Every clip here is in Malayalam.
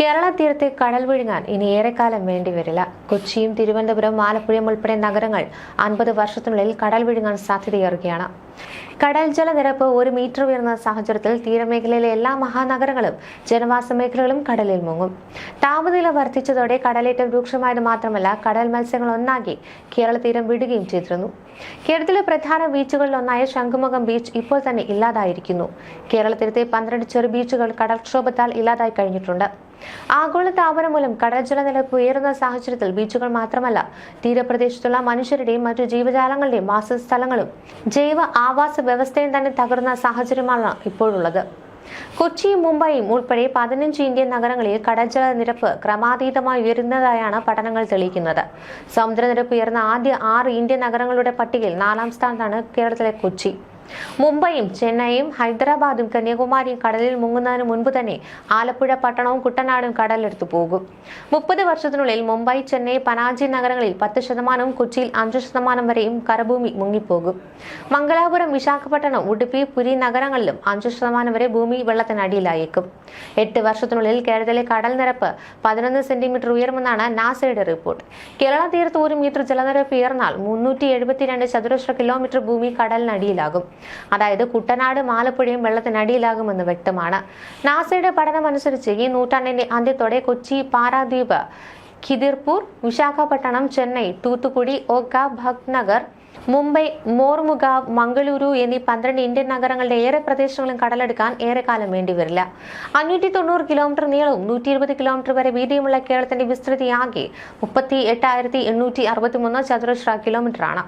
കേരള തീരത്തെ കടൽ വിഴുങ്ങാൻ ഇനി ഏറെക്കാലം വേണ്ടിവരില്ല കൊച്ചിയും തിരുവനന്തപുരം ആലപ്പുഴയും ഉൾപ്പെടെ നഗരങ്ങൾ അൻപത് വർഷത്തിനുള്ളിൽ കടൽ വിഴുങ്ങാൻ സാധ്യതയേറുകയാണ്. കടൽ ജലനിരപ്പ് ഒരു മീറ്റർ ഉയർന്ന സാഹചര്യത്തിൽ തീരമേഖലയിലെ എല്ലാ മഹാനഗരങ്ങളും ജനവാസ മേഖലകളും കടലിൽ മുങ്ങും. താപനില വർദ്ധിച്ചതോടെ കടലേറ്റം രൂക്ഷമായത് മാത്രമല്ല കടൽ മത്സ്യങ്ങൾ ഒന്നാകെ കേരള തീരം വിടുകയും ചെയ്തിരുന്നു. കേരളത്തിലെ പ്രധാന ബീച്ചുകളിൽ ഒന്നായ ശംഖുമുഖം ബീച്ച് ഇപ്പോൾ തന്നെ ഇല്ലാതായിരിക്കുന്നു. കേരള തീരത്തെ പന്ത്രണ്ട് ചെറു ബീച്ചുകൾ കടൽക്ഷോഭത്താൽ ഇല്ലാതായി കഴിഞ്ഞിട്ടുണ്ട്. ആഗോള താപനം മൂലം കടൽ ജലനിരപ്പ് ഉയരുന്ന സാഹചര്യത്തിൽ ബീച്ചുകൾ മാത്രമല്ല തീരപ്രദേശത്തുള്ള മനുഷ്യരുടെയും മറ്റു ജീവജാലങ്ങളുടെയും വാസസ്ഥലങ്ങളും ജൈവ ആവാസ വ്യവസ്ഥയും തന്നെ തകർന്ന സാഹചര്യമാണ് ഇപ്പോഴുള്ളത്. കൊച്ചിയും മുംബൈയും ഉൾപ്പെടെ പതിനഞ്ച് ഇന്ത്യൻ നഗരങ്ങളിൽ കടൽജല നിരപ്പ് ക്രമാതീതമായി ഉയരുന്നതായാണ് പഠനങ്ങൾ തെളിയിക്കുന്നത്. സമുദ്രനിരപ്പ് ഉയർന്ന ആദ്യ ആറ് ഇന്ത്യൻ നഗരങ്ങളുടെ പട്ടികയിൽ നാലാം സ്ഥാനത്താണ് കേരളത്തിലെ കൊച്ചി. മുംബൈയും ചെന്നൈയും ഹൈദരാബാദും കന്യാകുമാരിയും കടലിൽ മുങ്ങുന്നതിന് മുൻപ് തന്നെ ആലപ്പുഴ പട്ടണവും കുട്ടനാടും കടലെടുത്തു പോകും. മുപ്പത് വർഷത്തിനുള്ളിൽ മുംബൈ ചെന്നൈ പനാജി നഗരങ്ങളിൽ പത്ത് ശതമാനവും കൊച്ചിയിൽ അഞ്ച് ശതമാനം വരെയും കരഭൂമി മുങ്ങിപ്പോകും. മംഗലാപുരം വിശാഖപട്ടണം ഉടുപ്പി പുരി നഗരങ്ങളിലും അഞ്ച് ശതമാനം വരെ ഭൂമി വെള്ളത്തിനടിയിലായേക്കും. എട്ട് വർഷത്തിനുള്ളിൽ കേരളത്തിലെ കടൽ നിരപ്പ് പതിനൊന്ന് സെന്റിമീറ്റർ ഉയരുമെന്നാണ് നാസയുടെ റിപ്പോർട്ട്. കേരള തീരത്ത് ഒരു മീറ്റർ ജലനിരപ്പ് ഉയർന്നാൽ മുന്നൂറ്റി എഴുപത്തിരണ്ട് ചതുരശ്ര കിലോമീറ്റർ ഭൂമി കടലിനടിയിലാകും. അതായത് കുട്ടനാട് ആലപ്പുഴയും വെള്ളത്തിനടിയിലാകുമെന്ന് വ്യക്തമാണ്. നാസയുടെ പഠനമനുസരിച്ച് ഈ നൂറ്റാണ്ടിന്റെ അന്ത്യത്തോടെ കൊച്ചി പാരാദ്വീപ് ഖിദിർപൂർ വിശാഖപട്ടണം ചെന്നൈ തൂത്തുക്കുടി ഓക്ക ഭഗ്നഗർ മുംബൈ മോർമുഗാവ് മംഗളൂരു എന്നീ പന്ത്രണ്ട് ഇന്ത്യൻ നഗരങ്ങളുടെ ഏറെ പ്രദേശങ്ങളും കടലെടുക്കാൻ ഏറെക്കാലം വേണ്ടിവരില്ല അഞ്ഞൂറ്റി തൊണ്ണൂറ് കിലോമീറ്റർ നീളവും നൂറ്റി ഇരുപത് കിലോമീറ്റർ വരെ വീതിയുമുള്ള കേരളത്തിന്റെ വിസ്തൃതി ആകെ മുപ്പത്തി എട്ടായിരത്തി എണ്ണൂറ്റി അറുപത്തിമൂന്ന് ചതുരശ്ര കിലോമീറ്ററാണ്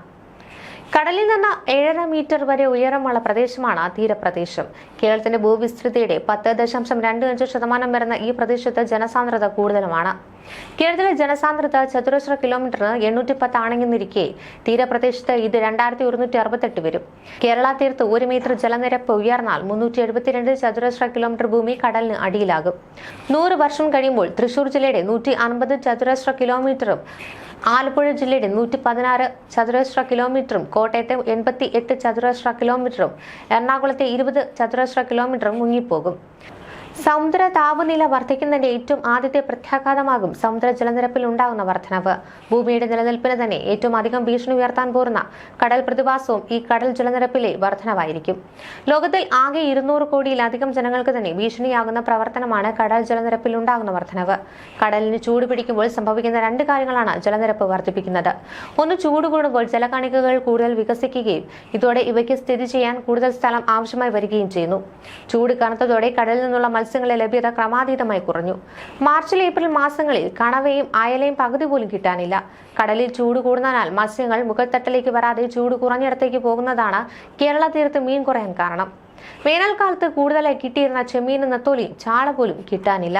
കടലിൽ നിന്ന് ഏഴര മീറ്റർ വരെ ഉയരമുള്ള പ്രദേശമാണ് തീരപ്രദേശം. കേരളത്തിന്റെ ഭൂവിസ്തൃതിയുടെ പത്ത് ദശാംശം രണ്ട് അഞ്ച് ശതമാനം വരുന്ന ഈ പ്രദേശത്ത് ജനസാന്ദ്രത കൂടുതലുമാണ്. കേരളത്തിലെ ജനസാന്ദ്രത ചതുരശ്ര കിലോമീറ്ററിന് എണ്ണൂറ്റി പത്ത് ആണെന്നിരിക്കെ തീരപ്രദേശത്ത് ഇത് രണ്ടായിരത്തി ഒരുന്നൂറ്റി അറുപത്തെട്ട് വരും. കേരള തീരത്ത് ഒരു മീറ്റർ ജലനിരപ്പ് ഉയർന്നാൽ മുന്നൂറ്റി എഴുപത്തിരണ്ട് ചതുരശ്ര കിലോമീറ്റർ ഭൂമി കടലിന് അടിയിലാകും. നൂറ് വർഷം കഴിയുമ്പോൾ തൃശൂർ ജില്ലയുടെ നൂറ്റി അൻപത് ചതുരശ്ര കിലോമീറ്ററും ആലപ്പുഴ ജില്ലയുടെ നൂറ്റി പതിനാറ് ചതുരശ്ര കിലോമീറ്ററും കോട്ടയത്തെ എൺപത്തി എട്ട് ചതുരശ്ര കിലോമീറ്ററും എറണാകുളത്തെ ഇരുപത് ചതുരശ്ര കിലോമീറ്ററും മുങ്ങിപ്പോകും. സമുദ്ര താപനില വർദ്ധിക്കുന്നതിന്റെ ഏറ്റവും ആദ്യത്തെ പ്രത്യാഘാതമാകും സമുദ്ര ജലനിരപ്പിൽ ഉണ്ടാകുന്ന വർധനവ്. ഭൂമിയുടെ നിലനിൽപ്പിന് തന്നെ ഏറ്റവും അധികം ഭീഷണി ഉയർത്താൻ പോരുന്ന കടൽ പ്രതിഭാസവും ഈ കടൽ ജലനിരപ്പിലെ വർധനവായിരിക്കും. ലോകത്തിൽ ആകെ ഇരുന്നൂറ് കോടിയിലധികം ജനങ്ങൾക്ക് തന്നെ ഭീഷണിയാകുന്ന പ്രവർത്തനമാണ് കടൽ ജലനിരപ്പിൽ ഉണ്ടാകുന്ന വർധനവ്. കടലിന് ചൂട് പിടിക്കുമ്പോൾ സംഭവിക്കുന്ന രണ്ട് കാര്യങ്ങളാണ് ജലനിരപ്പ് വർദ്ധിപ്പിക്കുന്നത്. ഒന്ന് ചൂട് കൂടുമ്പോൾ ജലകണികകൾ കൂടുതൽ വികസിക്കുകയും ഇതോടെ ഇവയ്ക്ക് സ്ഥിതി ചെയ്യാൻ കൂടുതൽ സ്ഥലം ആവശ്യമായി വരികയും ചെയ്യുന്നു. ചൂട് കനത്തതോടെ കടലിൽ നിന്നുള്ള മത്സ്യങ്ങളുടെ ലഭ്യത ക്രമാതീതമായി കുറഞ്ഞു. മാർച്ചിൽ ഏപ്രിൽ മാസങ്ങളിൽ കണവയും അയലയും പകുതി പോലും കിട്ടാനില്ല. കടലിൽ ചൂട് കൂടുന്നതിനാൽ മത്സ്യങ്ങൾ മുഖത്തട്ടിലേക്ക് വരാതെ ചൂട് കുറഞ്ഞിടത്തേക്ക് പോകുന്നതാണ് കേരള തീരത്ത് മീൻ കുറയാൻ കാരണം. വേനൽക്കാലത്ത് കൂടുതലായി കിട്ടിയിരുന്ന ചെമ്മീനും നത്തോലിയും ചാള പോലും കിട്ടാനില്ല.